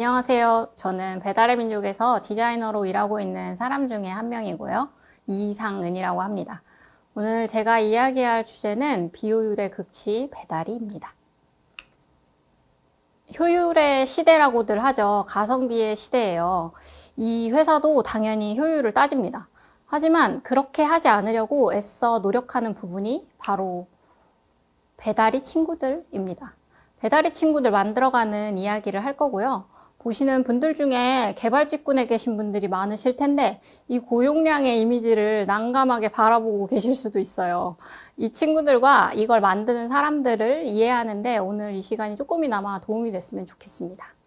안녕하세요. 저는 배달의 민족에서 디자이너로 일하고 있는 사람 중에 한 명이고요. 이상은이라고 합니다. 오늘 제가 이야기할 주제는 비효율의 극치 배달이입니다. 효율의 시대라고들 하죠. 가성비의 시대예요. 이 회사도 당연히 효율을 따집니다. 하지만 그렇게 하지 않으려고 애써 노력하는 부분이 바로 배달이 친구들입니다. 배달이 친구들 만들어가는 이야기를 할 거고요. 보시는 분들 중에 개발 직군에 계신 분들이 많으실 텐데 이 고용량의 이미지를 난감하게 바라보고 계실 수도 있어요. 이 친구들과 이걸 만드는 사람들을 이해하는데 오늘 이 시간이 조금이나마 도움이 됐으면 좋겠습니다.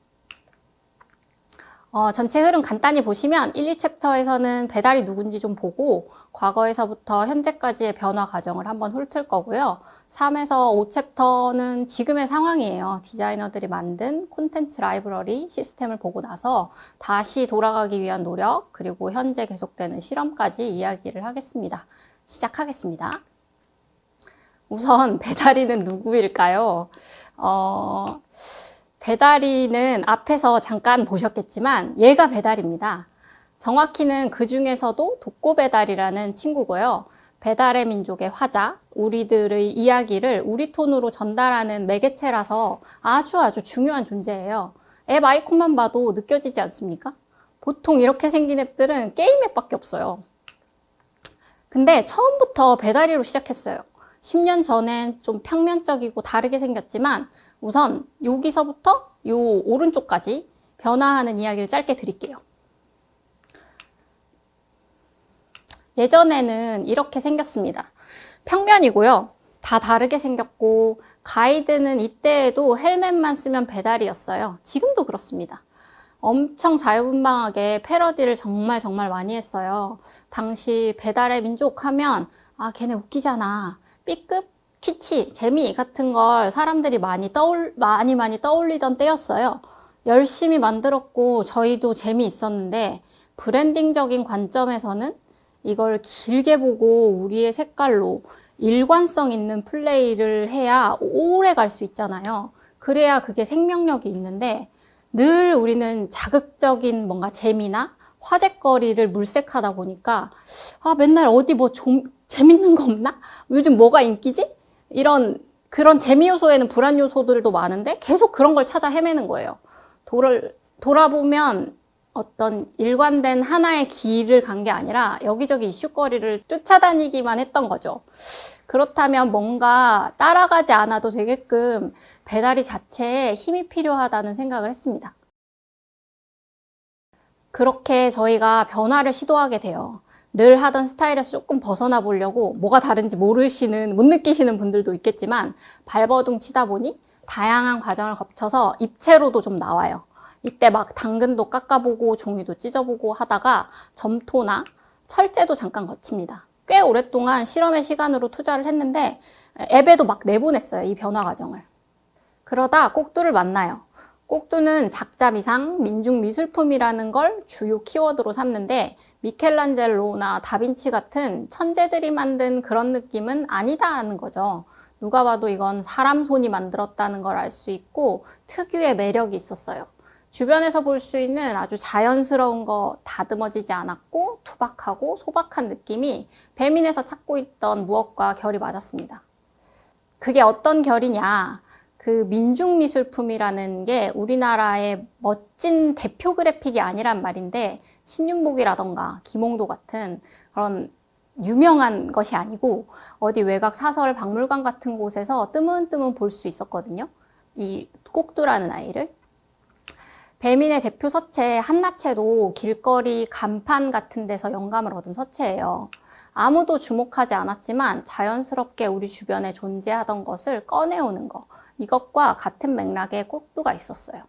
어, 전체 흐름 간단히 보시면 1, 2챕터에서는 배달이 누군지 좀 보고 과거에서부터 현재까지의 변화 과정을 한번 훑을 거고요. 3에서 5챕터는 지금의 상황이에요. 디자이너들이 만든 콘텐츠 라이브러리 시스템을 보고 나서 다시 돌아가기 위한 노력, 그리고 현재 계속되는 실험까지 이야기를 하겠습니다. 시작하겠습니다. 우선 배달이는 누구일까요? 어, 배달이는 앞에서 잠깐 보셨겠지만 얘가 배달입니다. 정확히는 그 중에서도 독고 배달이라는 친구고요. 배달의 민족의 화자, 우리들의 이야기를 우리 톤으로 전달하는 매개체라서 아주 아주 중요한 존재예요. 앱 아이콘만 봐도 느껴지지 않습니까? 보통 이렇게 생긴 앱들은 게임 앱밖에 없어요. 근데 처음부터 배달이로 시작했어요. 10년 전엔 좀 평면적이고 다르게 생겼지만 우선 여기서부터 요 오른쪽까지 변화하는 이야기를 짧게 드릴게요. 예전에는 이렇게 생겼습니다. 평면이고요. 다 다르게 생겼고 가이드는 이때에도 헬멧만 쓰면 배달이었어요. 지금도 그렇습니다. 엄청 자유분방하게 패러디를 정말 정말 많이 했어요. 당시 배달의 민족 하면 아 걔네 웃기잖아. B급 키치, 재미 같은 걸 사람들이 많이 떠올, 많이 많이 떠올리던 때였어요. 열심히 만들었고, 저희도 재미있었는데, 브랜딩적인 관점에서는 이걸 길게 보고 우리의 색깔로 일관성 있는 플레이를 해야 오래 갈 수 있잖아요. 그래야 그게 생명력이 있는데, 늘 우리는 자극적인 뭔가 재미나 화제거리를 물색하다 보니까, 아, 맨날 어디 뭐 좀 재밌는 거 없나? 요즘 뭐가 인기지? 이런 그런 재미 요소에는 불안 요소들도 많은데 계속 그런 걸 찾아 헤매는 거예요. 돌을 돌아보면 어떤 일관된 하나의 길을 간 게 아니라 여기저기 이슈거리를 쫓아다니기만 했던 거죠. 그렇다면 뭔가 따라가지 않아도 되게끔 배달이 자체에 힘이 필요하다는 생각을 했습니다. 그렇게 저희가 변화를 시도하게 돼요. 늘 하던 스타일에서 조금 벗어나 보려고 뭐가 다른지 모르시는, 못 느끼시는 분들도 있겠지만 발버둥 치다 보니 다양한 과정을 거쳐서 입체로도 좀 나와요. 이때 막 당근도 깎아보고 종이도 찢어보고 하다가 점토나 철제도 잠깐 거칩니다. 꽤 오랫동안 실험의 시간으로 투자를 했는데 앱에도 막 내보냈어요. 이 변화 과정을. 그러다 꼭두를 만나요. 꼭두는 작자비상, 민중미술품이라는 걸 주요 키워드로 삼는데 미켈란젤로나 다빈치 같은 천재들이 만든 그런 느낌은 아니다는 거죠. 누가 봐도 이건 사람 손이 만들었다는 걸 알 수 있고 특유의 매력이 있었어요. 주변에서 볼 수 있는 아주 자연스러운 거 다듬어지지 않았고 투박하고 소박한 느낌이 배민에서 찾고 있던 무엇과 결이 맞았습니다. 그게 어떤 결이냐? 그 민중미술품이라는 게 우리나라의 멋진 대표 그래픽이 아니란 말인데 신윤복이라던가 김홍도 같은 그런 유명한 것이 아니고 어디 외곽 사설 박물관 같은 곳에서 뜨문뜨문 볼 수 있었거든요. 이 꼭두라는 아이를. 배민의 대표 서체 한나체도 길거리 간판 같은 데서 영감을 얻은 서체예요. 아무도 주목하지 않았지만 자연스럽게 우리 주변에 존재하던 것을 꺼내오는 거. 이것과 같은 맥락의 꼭두가 있었어요.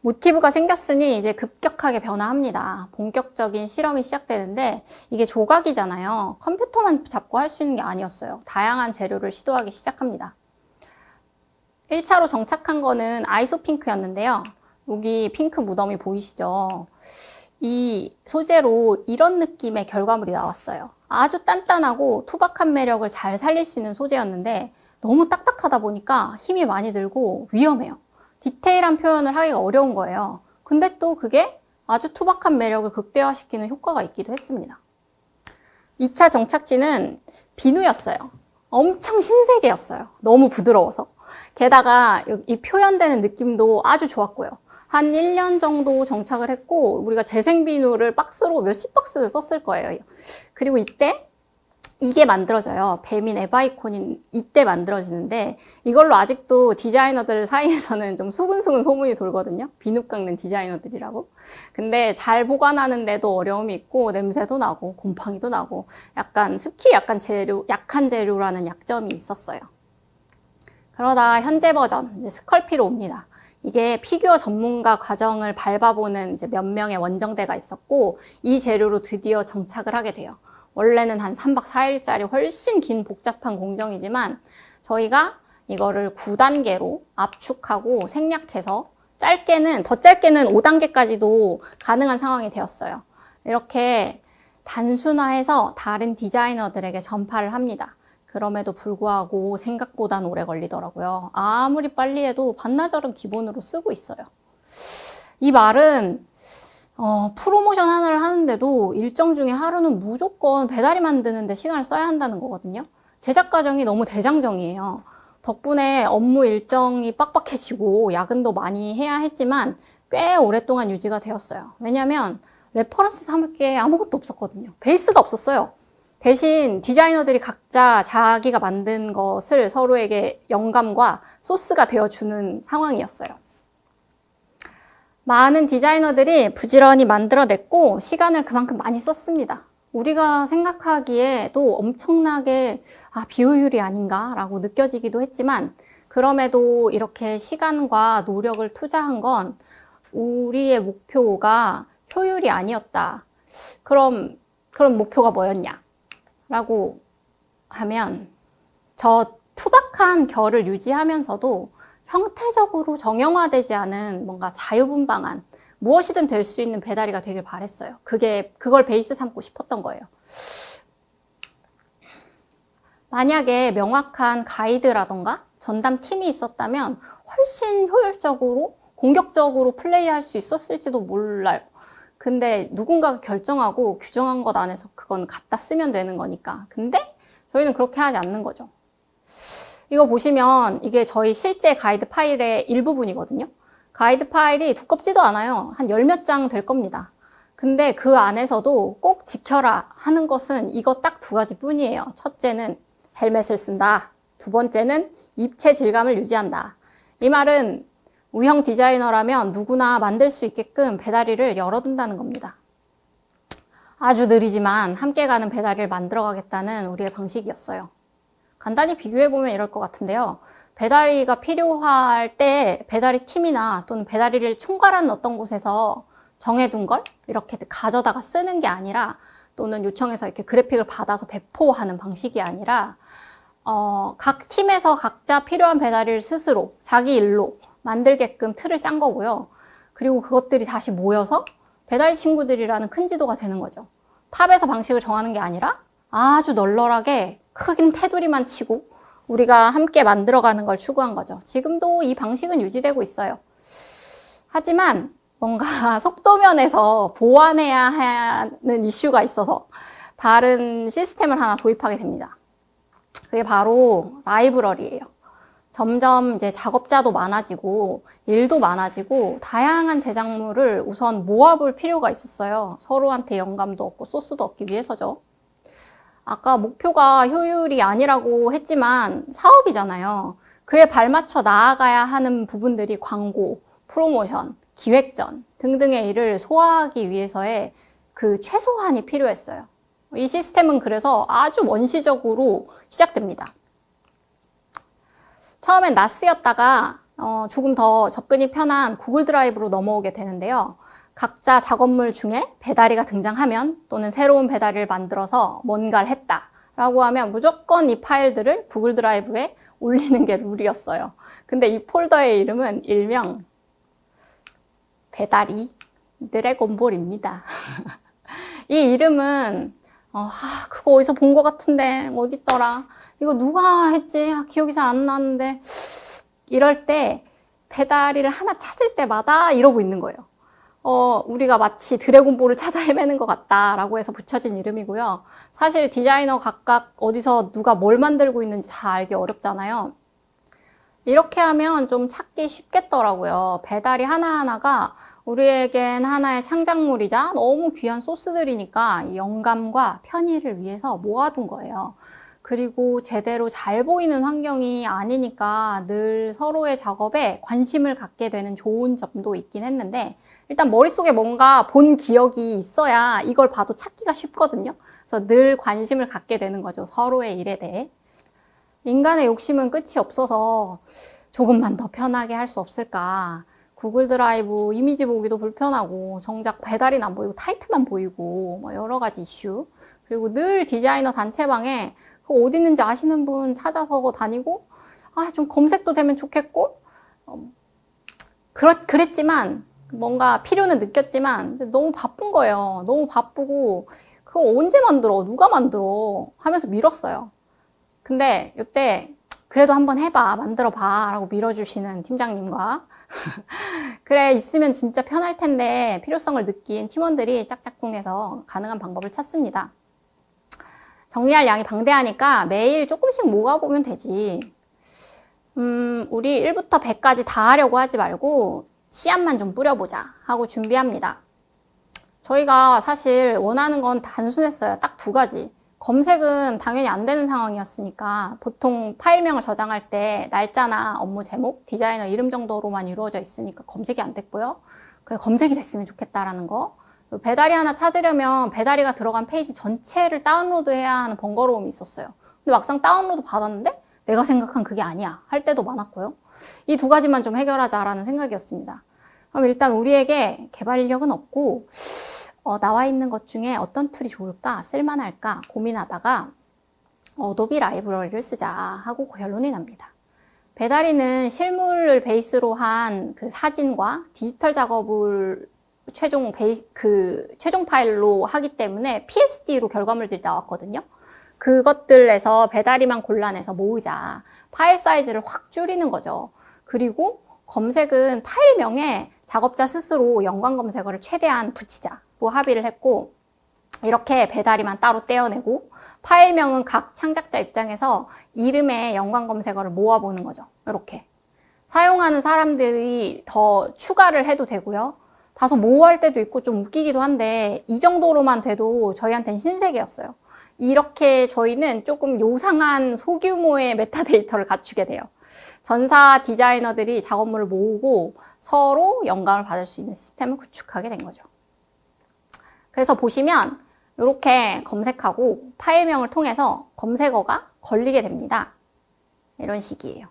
모티브가 생겼으니 이제 급격하게 변화합니다. 본격적인 실험이 시작되는데 이게 조각이잖아요. 컴퓨터만 잡고 할 수 있는 게 아니었어요. 다양한 재료를 시도하기 시작합니다. 1차로 정착한 거는 아이소 핑크였는데요. 여기 핑크 무덤이 보이시죠? 이 소재로 이런 느낌의 결과물이 나왔어요. 아주 단단하고 투박한 매력을 잘 살릴 수 있는 소재였는데 너무 딱딱하다 보니까 힘이 많이 들고 위험해요. 디테일한 표현을 하기가 어려운 거예요. 근데 또 그게 아주 투박한 매력을 극대화시키는 효과가 있기도 했습니다. 2차 정착지는 비누였어요. 엄청 신세계였어요. 너무 부드러워서. 게다가 이 표현되는 느낌도 아주 좋았고요. 한 1년 정도 정착을 했고, 우리가 재생 비누를 박스로 몇십 박스를 썼을 거예요. 그리고 이때 이게 만들어져요. 배민 에바이콘인 이때 만들어지는데 이걸로 아직도 디자이너들 사이에서는 좀 수근수근 소문이 돌거든요. 비누 깎는 디자이너들이라고. 근데 잘 보관하는데도 어려움이 있고 냄새도 나고 곰팡이도 나고 약간 습기 약간 재료 약한 재료라는 약점이 있었어요. 그러다 현재 버전 이제 스컬피로 옵니다. 이게 피규어 전문가 과정을 밟아보는 몇 명의 원정대가 있었고 이 재료로 드디어 정착을 하게 돼요. 원래는 한 3박 4일짜리 훨씬 긴 복잡한 공정이지만 저희가 이거를 9단계로 압축하고 생략해서 짧게는 더 짧게는 5단계까지도 가능한 상황이 되었어요. 이렇게 단순화해서 다른 디자이너들에게 전파를 합니다. 그럼에도 불구하고 생각보단 오래 걸리더라고요. 아무리 빨리 해도 반나절은 기본으로 쓰고 있어요. 이 말은 어, 프로모션 하나를 하는데도 일정 중에 하루는 무조건 배달이 만드는데 시간을 써야 한다는 거거든요. 제작 과정이 너무 대장정이에요. 덕분에 업무 일정이 빡빡해지고 야근도 많이 해야 했지만 꽤 오랫동안 유지가 되었어요. 왜냐면 레퍼런스 삼을 게 아무것도 없었거든요. 베이스가 없었어요. 대신 디자이너들이 각자 자기가 만든 것을 서로에게 영감과 소스가 되어주는 상황이었어요. 많은 디자이너들이 부지런히 만들어냈고 시간을 그만큼 많이 썼습니다. 우리가 생각하기에도 엄청나게 아, 비효율이 아닌가라고 느껴지기도 했지만 그럼에도 이렇게 시간과 노력을 투자한 건 우리의 목표가 효율이 아니었다. 그럼 그럼 목표가 뭐였냐? 라고 하면 저 투박한 결을 유지하면서도 형태적으로 정형화되지 않은 뭔가 자유분방한 무엇이든 될 수 있는 배달이가 되길 바랬어요. 그게 그걸 베이스 삼고 싶었던 거예요. 만약에 명확한 가이드라던가 전담 팀이 있었다면 훨씬 효율적으로 공격적으로 플레이할 수 있었을지도 몰라요. 근데 누군가가 결정하고 규정한 것 안에서 그건 갖다 쓰면 되는 거니까. 근데 저희는 그렇게 하지 않는 거죠. 이거 보시면 이게 저희 실제 가이드 파일의 일부분이거든요. 가이드 파일이 두껍지도 않아요. 한 열 몇 장 될 겁니다. 근데 그 안에서도 꼭 지켜라 하는 것은 이거 딱 두 가지 뿐이에요. 첫째는 헬멧을 쓴다. 두 번째는 입체 질감을 유지한다. 이 말은 우형 디자이너라면 누구나 만들 수 있게끔 배다리를 열어둔다는 겁니다. 아주 느리지만 함께 가는 배다리를 만들어 가겠다는 우리의 방식이었어요. 간단히 비교해보면 이럴 것 같은데요. 배다리가 필요할 때 배다리 팀이나 또는 배다리를 총괄하는 어떤 곳에서 정해둔 걸 이렇게 가져다가 쓰는 게 아니라 또는 요청해서 이렇게 그래픽을 받아서 배포하는 방식이 아니라 어, 각 팀에서 각자 필요한 배다리를 스스로 자기 일로 만들게끔 틀을 짠 거고요. 그리고 그것들이 다시 모여서 배달이 친구들이라는 큰 지도가 되는 거죠. 탑에서 방식을 정하는 게 아니라 아주 널널하게 크긴 테두리만 치고 우리가 함께 만들어가는 걸 추구한 거죠. 지금도 이 방식은 유지되고 있어요. 하지만 뭔가 속도면에서 보완해야 하는 이슈가 있어서 다른 시스템을 하나 도입하게 됩니다. 그게 바로 라이브러리예요. 점점 이제 작업자도 많아지고 일도 많아지고 다양한 제작물을 우선 모아볼 필요가 있었어요. 서로한테 영감도 얻고 소스도 얻기 위해서죠. 아까 목표가 효율이 아니라고 했지만 사업이잖아요. 그에 발맞춰 나아가야 하는 부분들이 광고, 프로모션, 기획전 등등의 일을 소화하기 위해서의 그 최소한이 필요했어요. 이 시스템은 그래서 아주 원시적으로 시작됩니다. 처음엔 나스였다가 어, 조금 더 접근이 편한 구글 드라이브로 넘어오게 되는데요. 각자 작업물 중에 배다리가 등장하면 또는 새로운 배다리를 만들어서 뭔가를 했다 라고 하면 무조건 이 파일들을 구글 드라이브에 올리는 게 룰이었어요. 근데 이 폴더의 이름은 일명 배다리 드래곤볼입니다. 이 이름은 어, 아, 그거 어디서 본 것 같은데 어딨더라 이거 누가 했지 아, 기억이 잘 안 나는데 이럴 때 배다리를 하나 찾을 때마다 이러고 있는 거예요. 어, 우리가 마치 드래곤볼을 찾아 헤매는 것 같다라고 해서 붙여진 이름이고요. 사실 디자이너 각각 어디서 누가 뭘 만들고 있는지 다 알기 어렵잖아요. 이렇게 하면 좀 찾기 쉽겠더라고요. 배달이 하나하나가 우리에겐 하나의 창작물이자 너무 귀한 소스들이니까 이 영감과 편의를 위해서 모아둔 거예요. 그리고 제대로 잘 보이는 환경이 아니니까 늘 서로의 작업에 관심을 갖게 되는 좋은 점도 있긴 했는데 일단 머릿속에 뭔가 본 기억이 있어야 이걸 봐도 찾기가 쉽거든요. 그래서 늘 관심을 갖게 되는 거죠. 서로의 일에 대해. 인간의 욕심은 끝이 없어서 조금만 더 편하게 할 수 없을까. 구글 드라이브 이미지 보기도 불편하고 정작 배달이 안 보이고 타이트만 보이고 뭐 여러 가지 이슈. 그리고 늘 디자이너 단체방에 그 어디 있는지 아시는 분 찾아서 다니고 아 좀 검색도 되면 좋겠고 어, 그렇, 그랬지만 뭔가 필요는 느꼈지만 너무 바쁜 거예요. 너무 바쁘고 그걸 언제 만들어? 누가 만들어? 하면서 밀었어요. 근데 이때 그래도 한번 해봐, 만들어봐 라고 밀어주시는 팀장님과 그래 있으면 진짜 편할 텐데 필요성을 느낀 팀원들이 짝짝꿍해서 가능한 방법을 찾습니다. 정리할 양이 방대하니까 매일 조금씩 모아보면 되지. 음, 우리 1부터 100까지 다 하려고 하지 말고 씨앗만 좀 뿌려보자 하고 준비합니다. 저희가 사실 원하는 건 단순했어요. 딱 두 가지. 검색은 당연히 안 되는 상황이었으니까 보통 파일명을 저장할 때 날짜나 업무 제목, 디자이너 이름 정도로만 이루어져 있으니까 검색이 안 됐고요. 그래 검색이 됐으면 좋겠다라는 거. 배달이 하나 찾으려면 배달이가 들어간 페이지 전체를 다운로드해야 하는 번거로움이 있었어요. 근데 막상 다운로드 받았는데 내가 생각한 그게 아니야 할 때도 많았고요. 이 두 가지만 좀 해결하자라는 생각이었습니다. 그럼 일단 우리에게 개발력은 없고 어, 나와 있는 것 중에 어떤 툴이 좋을까 쓸만할까 고민하다가 어도비 라이브러리를 쓰자 하고 결론이 납니다. 배달이는 실물을 베이스로 한 그 사진과 디지털 작업을 최종 베이 그 최종 파일로 하기 때문에 PSD로 결과물들이 나왔거든요. 그것들에서 배달이만 골라내서 모으자. 파일 사이즈를 확 줄이는 거죠. 그리고 검색은 파일명에 작업자 스스로 연관 검색어를 최대한 붙이자로 합의를 했고 이렇게 배달이만 따로 떼어내고 파일명은 각 창작자 입장에서 이름의 연관 검색어를 모아보는 거죠. 이렇게 사용하는 사람들이 더 추가를 해도 되고요. 다소 모호할 때도 있고 좀 웃기기도 한데 이 정도로만 돼도 저희한테는 신세계였어요. 이렇게 저희는 조금 요상한 소규모의 메타데이터를 갖추게 돼요. 전사 디자이너들이 작업물을 모으고 서로 영감을 받을 수 있는 시스템을 구축하게 된 거죠. 그래서 보시면 이렇게 검색하고 파일명을 통해서 검색어가 걸리게 됩니다. 이런 식이에요.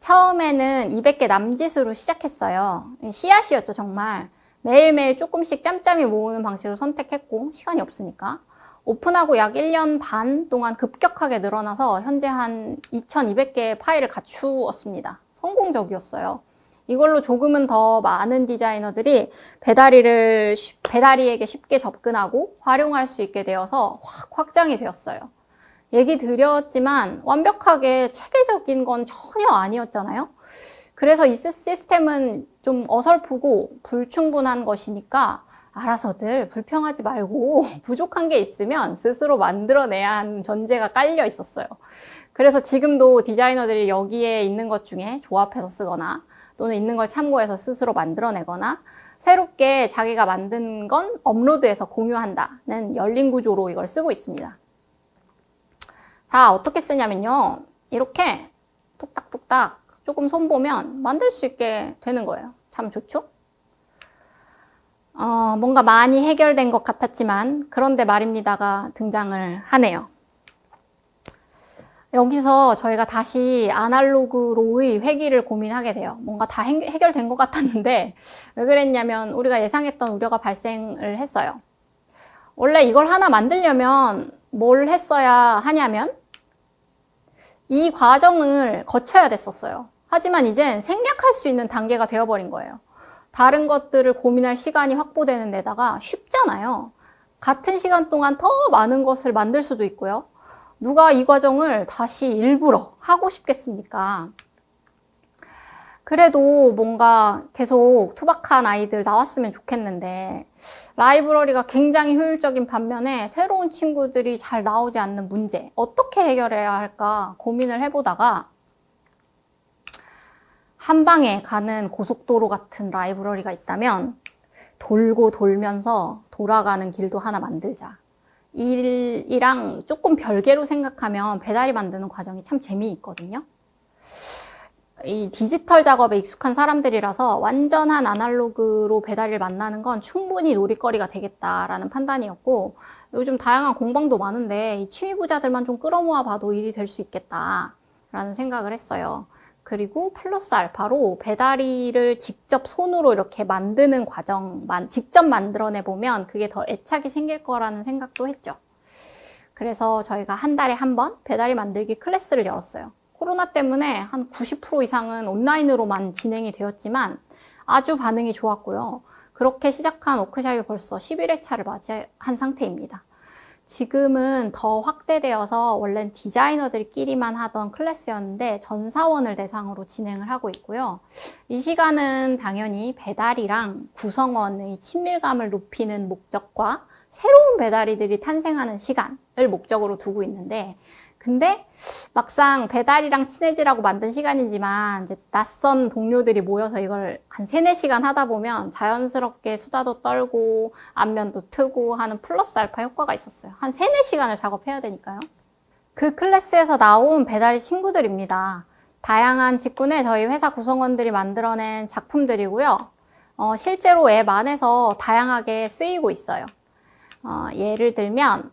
처음에는 200개 남짓으로 시작했어요. 씨앗이었죠, 정말. 매일매일 조금씩 짬짬이 모으는 방식을 선택했고, 시간이 없으니까. 오픈하고 약 1년 반 동안 급격하게 늘어나서 현재 한 2200개의 파일을 갖추었습니다. 성공적이었어요. 이걸로 조금은 더 많은 디자이너들이 배달이를, 배달이에게 쉽게 접근하고 활용할 수 있게 되어서 확 확장이 되었어요. 얘기 드렸지만 완벽하게 체계적인 건 전혀 아니었잖아요. 그래서 이 시스템은 좀 어설프고 불충분한 것이니까 알아서들 불평하지 말고 부족한 게 있으면 스스로 만들어내야 하는 전제가 깔려 있었어요. 그래서 지금도 디자이너들이 여기에 있는 것 중에 조합해서 쓰거나 또는 있는 걸 참고해서 스스로 만들어내거나 새롭게 자기가 만든 건 업로드해서 공유한다는 열린 구조로 이걸 쓰고 있습니다. 자, 어떻게 쓰냐면요. 이렇게 톡딱톡딱 조금 손보면 만들 수 있게 되는 거예요. 참 좋죠? 어, 뭔가 많이 해결된 것 같았지만 그런데 말입니다가 등장을 하네요. 여기서 저희가 다시 아날로그로의 회귀를 고민하게 돼요. 뭔가 다 해결된 것 같았는데 왜 그랬냐면 우리가 예상했던 우려가 발생을 했어요. 원래 이걸 하나 만들려면 뭘 했어야 하냐면 이 과정을 거쳐야 됐었어요. 하지만 이젠 생략할 수 있는 단계가 되어버린 거예요. 다른 것들을 고민할 시간이 확보되는 데다가 쉽잖아요. 같은 시간 동안 더 많은 것을 만들 수도 있고요. 누가 이 과정을 다시 일부러 하고 싶겠습니까? 그래도 뭔가 계속 투박한 아이들 나왔으면 좋겠는데 라이브러리가 굉장히 효율적인 반면에 새로운 친구들이 잘 나오지 않는 문제 어떻게 해결해야 할까 고민을 해보다가 한 방에 가는 고속도로 같은 라이브러리가 있다면 돌고 돌면서 돌아가는 길도 하나 만들자. 일이랑 조금 별개로 생각하면 배달이 만드는 과정이 참 재미있거든요. 이 디지털 작업에 익숙한 사람들이라서 완전한 아날로그로 배달을 만나는 건 충분히 놀이거리가 되겠다라는 판단이었고 요즘 다양한 공방도 많은데 이 취미 부자들만 좀 끌어모아 봐도 일이 될 수 있겠다라는 생각을 했어요. 그리고 플러스 알파로 배달이를 직접 손으로 이렇게 만드는 과정만 직접 만들어내 보면 그게 더 애착이 생길 거라는 생각도 했죠. 그래서 저희가 한 달에 한 번 배달이 만들기 클래스를 열었어요. 코로나 때문에 한 90% 이상은 온라인으로만 진행이 되었지만 아주 반응이 좋았고요. 그렇게 시작한 워크샵이 벌써 11회차를 맞이한 상태입니다. 지금은 더 확대되어서 원래는 디자이너들끼리만 하던 클래스였는데 전 사원을 대상으로 진행을 하고 있고요. 이 시간은 당연히 배달이랑 구성원의 친밀감을 높이는 목적과 새로운 배달이들이 탄생하는 시간을 목적으로 두고 있는데 근데 막상 배달이랑 친해지라고 만든 시간이지만 이제 낯선 동료들이 모여서 이걸 한 3, 4시간 하다 보면 자연스럽게 수다도 떨고 안면도 트고 하는 플러스 알파 효과가 있었어요. 한 3, 4시간을 작업해야 되니까요. 그 클래스에서 나온 배달이 친구들입니다. 다양한 직군의 저희 회사 구성원들이 만들어낸 작품들이고요. 어, 실제로 앱 안에서 다양하게 쓰이고 있어요. 어, 예를 들면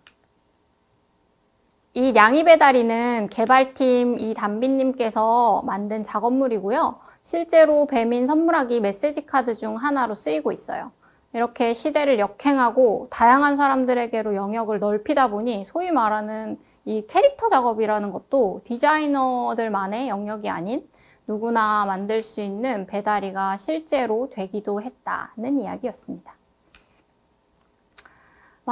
이 양이 배달이는 개발팀 이 담비님께서 만든 작업물이고요. 실제로 배민 선물하기 메시지 카드 중 하나로 쓰이고 있어요. 이렇게 시대를 역행하고 다양한 사람들에게로 영역을 넓히다 보니 소위 말하는 이 캐릭터 작업이라는 것도 디자이너들만의 영역이 아닌 누구나 만들 수 있는 배달이가 실제로 되기도 했다는 이야기였습니다.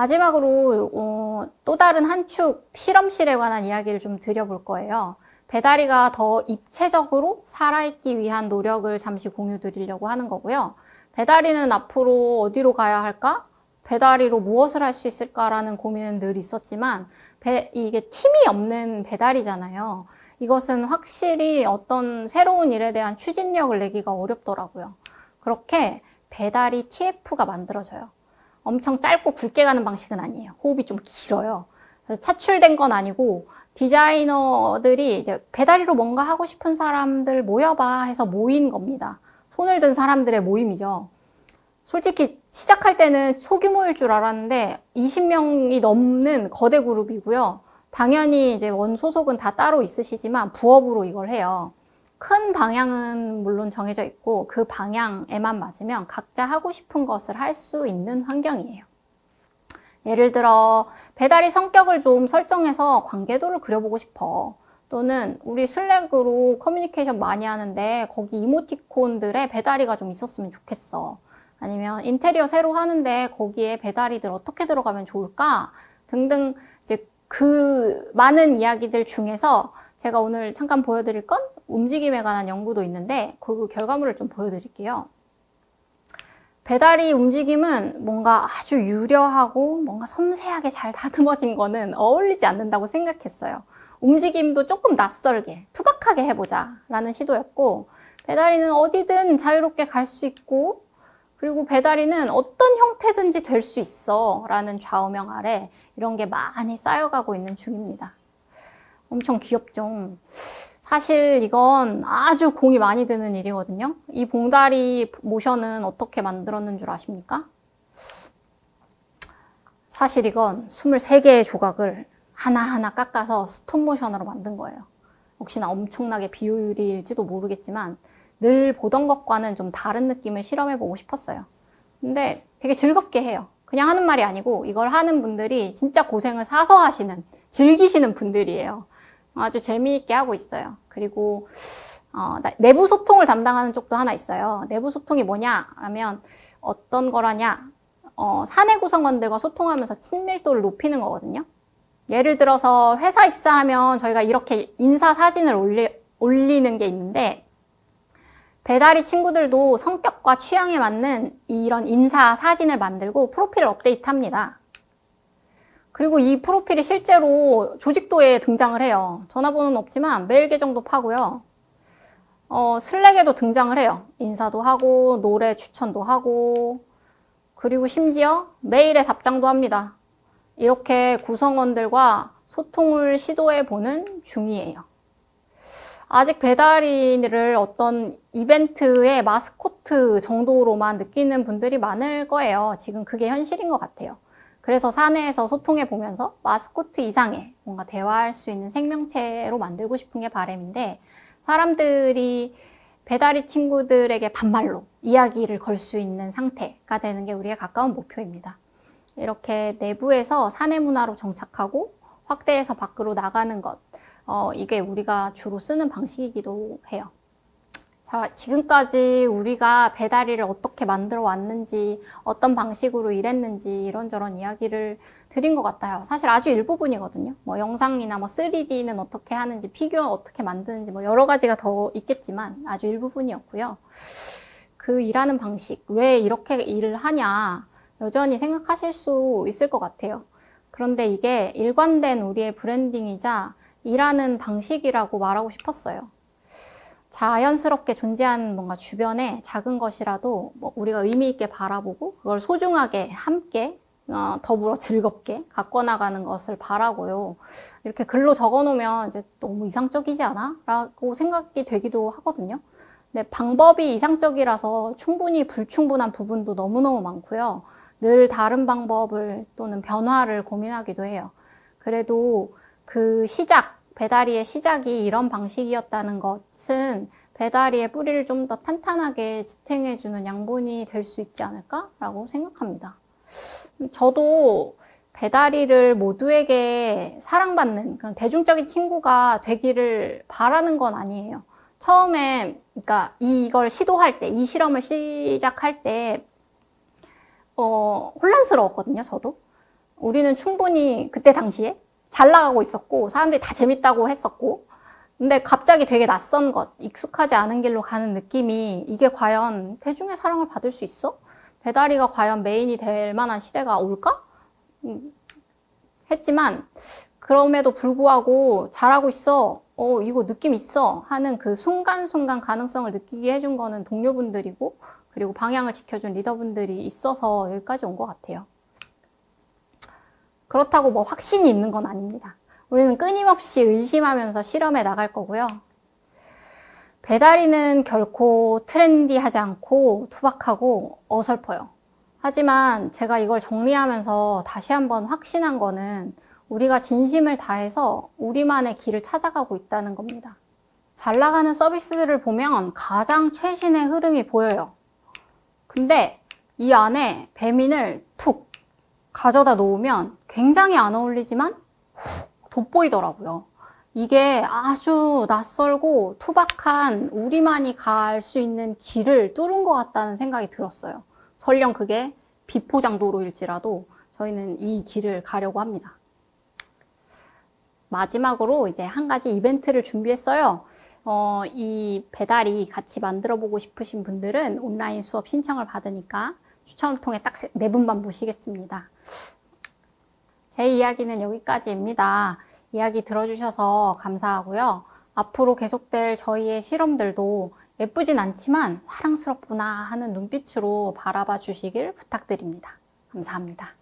마지막으로 어, 또 다른 한 축 실험실에 관한 이야기를 좀 드려볼 거예요. 배다리가 더 입체적으로 살아있기 위한 노력을 잠시 공유 드리려고 하는 거고요. 배다리는 앞으로 어디로 가야 할까? 배다리로 무엇을 할 수 있을까라는 고민은 늘 있었지만 배, 이게 팀이 없는 배달이잖아요. 이것은 확실히 어떤 새로운 일에 대한 추진력을 내기가 어렵더라고요. 그렇게 배달이 TF가 만들어져요. 엄청 짧고 굵게 가는 방식은 아니에요. 호흡이 좀 길어요. 차출된 건 아니고 디자이너들이 이제 배달이로 뭔가 하고 싶은 사람들 모여봐 해서 모인 겁니다. 손을 든 사람들의 모임이죠. 솔직히 시작할 때는 소규모일 줄 알았는데 20명이 넘는 거대 그룹이고요. 당연히 이제 원 소속은 다 따로 있으시지만 부업으로 이걸 해요. 큰 방향은 물론 정해져 있고 그 방향에만 맞으면 각자 하고 싶은 것을 할 수 있는 환경이에요. 예를 들어 배달이 성격을 좀 설정해서 관계도를 그려보고 싶어. 또는 우리 슬랙으로 커뮤니케이션 많이 하는데 거기 이모티콘들의 배달이가 좀 있었으면 좋겠어. 아니면 인테리어 새로 하는데 거기에 배달이들 어떻게 들어가면 좋을까? 등등 이제 그 많은 이야기들 중에서 제가 오늘 잠깐 보여드릴 건 움직임에 관한 연구도 있는데 그 결과물을 좀 보여드릴게요. 배달이 움직임은 뭔가 아주 유려하고 뭔가 섬세하게 잘 다듬어진 거는 어울리지 않는다고 생각했어요. 움직임도 조금 낯설게, 투박하게 해보자 라는 시도였고, 배달이는 어디든 자유롭게 갈 수 있고, 그리고 배달이는 어떤 형태든지 될 수 있어 라는 좌우명 아래 이런 게 많이 쌓여가고 있는 중입니다. 엄청 귀엽죠? 사실 이건 아주 공이 많이 드는 일이거든요. 이 봉다리 모션은 어떻게 만들었는 줄 아십니까? 사실 이건 23개의 조각을 하나하나 깎아서 스톱 모션으로 만든 거예요. 혹시나 엄청나게 비효율일지도 모르겠지만 늘 보던 것과는 좀 다른 느낌을 실험해보고 싶었어요. 근데 되게 즐겁게 해요. 그냥 하는 말이 아니고 이걸 하는 분들이 진짜 고생을 사서 하시는, 즐기시는 분들이에요. 아주 재미있게 하고 있어요. 그리고 어, 내부 소통을 담당하는 쪽도 하나 있어요. 내부 소통이 뭐냐 하면 어떤 거라냐 어, 사내 구성원들과 소통하면서 친밀도를 높이는 거거든요. 예를 들어서 회사 입사하면 저희가 이렇게 인사 사진을 올리, 올리는 게 있는데 배달이 친구들도 성격과 취향에 맞는 이런 인사 사진을 만들고 프로필을 업데이트 합니다. 그리고 이 프로필이 실제로 조직도에 등장을 해요. 전화번호는 없지만 메일 계정도 파고요. 어, 슬랙에도 등장을 해요. 인사도 하고, 노래 추천도 하고, 그리고 심지어 메일에 답장도 합니다. 이렇게 구성원들과 소통을 시도해 보는 중이에요. 아직 배달인을 어떤 이벤트의 마스코트 정도로만 느끼는 분들이 많을 거예요. 지금 그게 현실인 것 같아요. 그래서 사내에서 소통해 보면서 마스코트 이상의 뭔가 대화할 수 있는 생명체로 만들고 싶은 게 바람인데 사람들이 배달이 친구들에게 반말로 이야기를 걸 수 있는 상태가 되는 게 우리의 가까운 목표입니다. 이렇게 내부에서 사내 문화로 정착하고 확대해서 밖으로 나가는 것, 어, 이게 우리가 주로 쓰는 방식이기도 해요. 자, 지금까지 우리가 배달일을 어떻게 만들어 왔는지, 어떤 방식으로 일했는지 이런저런 이야기를 드린 것 같아요. 사실 아주 일부분이거든요. 뭐 영상이나 뭐 3D는 어떻게 하는지, 피규어 어떻게 만드는지 뭐 여러 가지가 더 있겠지만 아주 일부분이었고요. 그 일하는 방식, 왜 이렇게 일을 하냐, 여전히 생각하실 수 있을 것 같아요. 그런데 이게 일관된 우리의 브랜딩이자 일하는 방식이라고 말하고 싶었어요. 자연스럽게 존재하는 뭔가 주변에 작은 것이라도 뭐 우리가 의미 있게 바라보고 그걸 소중하게 함께 어, 더불어 즐겁게 갖고 나가는 것을 바라고요. 이렇게 글로 적어 놓으면 이제 너무 이상적이지 않아? 라고 생각이 되기도 하거든요. 근데 방법이 이상적이라서 충분히 불충분한 부분도 너무너무 많고요. 늘 다른 방법을 또는 변화를 고민하기도 해요. 그래도 그 시작, 배다리의 시작이 이런 방식이었다는 것은 배다리의 뿌리를 좀 더 탄탄하게 지탱해주는 양분이 될 수 있지 않을까라고 생각합니다. 저도 배다리를 모두에게 사랑받는 그런 대중적인 친구가 되기를 바라는 건 아니에요. 처음에, 그러니까 이걸 시도할 때, 이 실험을 시작할 때, 어, 혼란스러웠거든요, 저도. 우리는 충분히 그때 당시에 잘 나가고 있었고, 사람들이 다 재밌다고 했었고, 근데 갑자기 되게 낯선 것, 익숙하지 않은 길로 가는 느낌이 이게 과연 대중의 사랑을 받을 수 있어? 배다리가 과연 메인이 될 만한 시대가 올까? 음, 했지만, 그럼에도 불구하고 잘하고 있어. 어, 이거 느낌 있어. 하는 그 순간순간 가능성을 느끼게 해준 거는 동료분들이고, 그리고 방향을 지켜준 리더분들이 있어서 여기까지 온 것 같아요. 그렇다고 뭐 확신이 있는 건 아닙니다. 우리는 끊임없이 의심하면서 실험해 나갈 거고요. 배달이는 결코 트렌디하지 않고 투박하고 어설퍼요. 하지만 제가 이걸 정리하면서 다시 한번 확신한 거는 우리가 진심을 다해서 우리만의 길을 찾아가고 있다는 겁니다. 잘 나가는 서비스들을 보면 가장 최신의 흐름이 보여요. 근데 이 안에 배민을 툭 가져다 놓으면 굉장히 안 어울리지만 훅 돋보이더라고요. 이게 아주 낯설고 투박한 우리만이 갈 수 있는 길을 뚫은 것 같다는 생각이 들었어요. 설령 그게 비포장도로일지라도 저희는 이 길을 가려고 합니다. 마지막으로 이제 한 가지 이벤트를 준비했어요. 어, 이 배달이 같이 만들어 보고 싶으신 분들은 온라인 수업 신청을 받으니까 추첨을 통해 딱 네 분만 모시겠습니다. 제 이야기는 여기까지입니다. 이야기 들어주셔서 감사하고요. 앞으로 계속될 저희의 실험들도 예쁘진 않지만 사랑스럽구나 하는 눈빛으로 바라봐 주시길 부탁드립니다. 감사합니다.